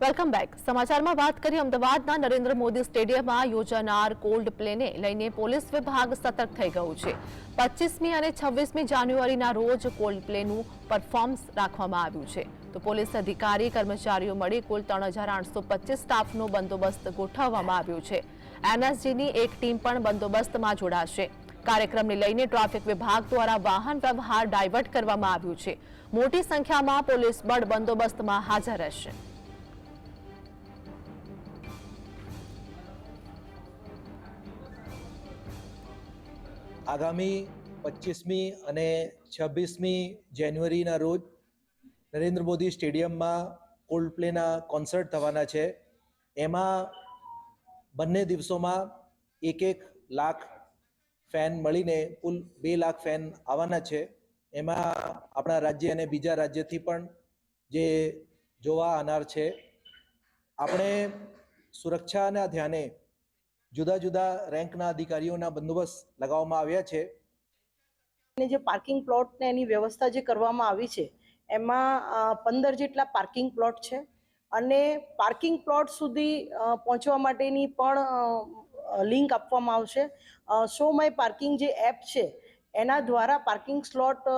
Welcome back. સમાચારમાં વાત કરીએ અમદાવાદના નરેન્દ્ર મોદી સ્ટેડિયમમાં યોજાનાર કોલ્ડ પ્લેને લઈને પોલીસ વિભાગ સતર્ક થઈ ગયું છે. પચીસમી અને છવ્વીસમી જાન્યુઆરીના રોજ કોલ્ડ પ્લેનું પરફોર્મન્સ રાખવામાં આવ્યું છે. તો પોલીસ અધિકારી, કર્મચારીઓ મળી કુલ ત્રણ હજાર આઠસો પચીસ સ્ટાફનો બંદોબસ્ત ગોઠવવામાં આવ્યો છે. એનએસજીની એક ટીમ પણ બંદોબસ્તમાં જોડાશે. કાર્યક્રમને લઈને ટ્રાફિક વિભાગ દ્વારા વાહન વ્યવહાર ડાયવર્ટ કરવામાં આવ્યું છે. મોટી સંખ્યામાં પોલીસ બળ બંદોબસ્તમાં હાજર રહેશે. આગામી પચીસમી અને છવ્વીસમી જાન્યુઆરીના રોજ નરેન્દ્ર મોદી સ્ટેડિયમમાં કોલ્ડ પ્લેના કોન્સર્ટ થવાના છે. એમાં બંને દિવસોમાં એક એક લાખ ફેન મળીને કુલ બે લાખ ફેન આવવાના છે. એમાં આપણા રાજ્ય અને બીજા રાજ્યથી પણ જે જોવા આવનાર છે. આપણે સુરક્ષાના ધ્યાને જુદા જુદા રેન્કના અધિકારીઓના બંદોબસ્ત લગાવવામાં આવ્યા છે. અને જે પાર્કિંગ પ્લોટ ને એની વ્યવસ્થા જે કરવામાં આવી છે, એમાં પંદર જેટલા પાર્કિંગ પ્લોટ છે. અને પાર્કિંગ પ્લોટ સુધી પહોંચવા માટેની પણ લિંક આપવામાં આવશે. સો માય પાર્કિંગ જે એપ છે, એના દ્વારા પાર્કિંગ સ્લોટ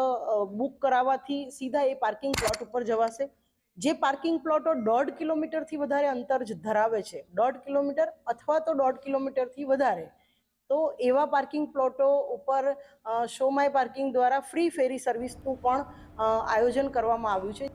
બુક કરાવવાથી સીધા એ પાર્કિંગ પ્લોટ ઉપર જવાશે. જે પાર્કિંગ પ્લોટો દોઢ કિલોમીટરથી વધારે અંતર જ ધરાવે છે. દોઢ કિલોમીટર અથવા તો દોઢ કિલોમીટરથી વધારે. તો એવા પાર્કિંગ પ્લોટો ઉપર શો માય પાર્કિંગ દ્વારા ફ્રી ફેરી સર્વિસનું પણ આયોજન કરવામાં આવ્યું છે.